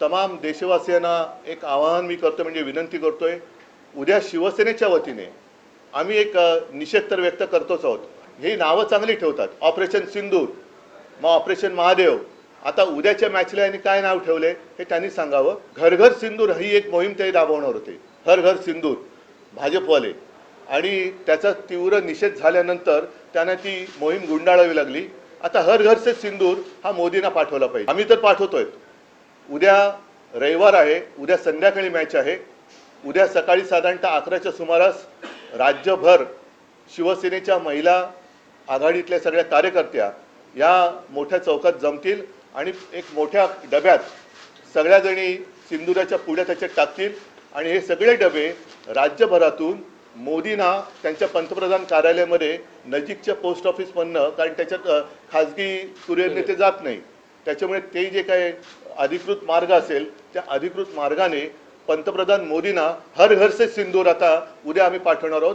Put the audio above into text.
तमाम देशवासियांना एक आवाहन मी करतो म्हणजे विनंती करतोय. उद्या शिवसेनेच्या वतीने आम्ही एक निषेध तर व्यक्त करतोच आहोत. ही नावं चांगली ठेवतात. ऑपरेशन सिंदूर मग ऑपरेशन महादेव. आता उद्याच्या मॅचला यांनी काय नाव ठेवले हे त्यांनी सांगावं. घर घर सिंदूर ही एक मोहीम ते राबवणार होते. हर घर सिंदूर भाजपवाले. आणि त्याचा तीव्र निषेध झाल्यानंतर त्यांना ती मोहीम गुंडाळावी लागली. आता हर घरचे सिंदूर हा मोदींना पाठवला पाहिजे. आम्ही तर पाठवतोय. उद्या रविवार आहे उद्या संध्याकाळी मॅच आहे. उद्या सकाळी साधारणतः अकराच्या सुमारास राज्यभर शिवसेनेच्या महिला आघाडीतल्या सगळ्या कार्यकर्त्या या मोठ्या चौकात जमतील आणि एक मोठ्या डब्यात सगळ्याजणी सिंदुराच्या पुढ्या त्याच्यात टाकतील. आणि हे सगळे डबे राज्यभरातून मोदींना त्यांच्या पंतप्रधान कार्यालयामध्ये नजीकच्या पोस्ट ऑफिसमधनं कारण त्याच्यात खाजगी कुरिअरने ते जात नाही त्याच्यामुळे ते जे काय अधिकृत मार्ग असेल त्या अधिकृत मार्गाने पंतप्रधान मोदींना हर घर से सिंदूर आता उद्या आम्ही पाठवणार आहोत.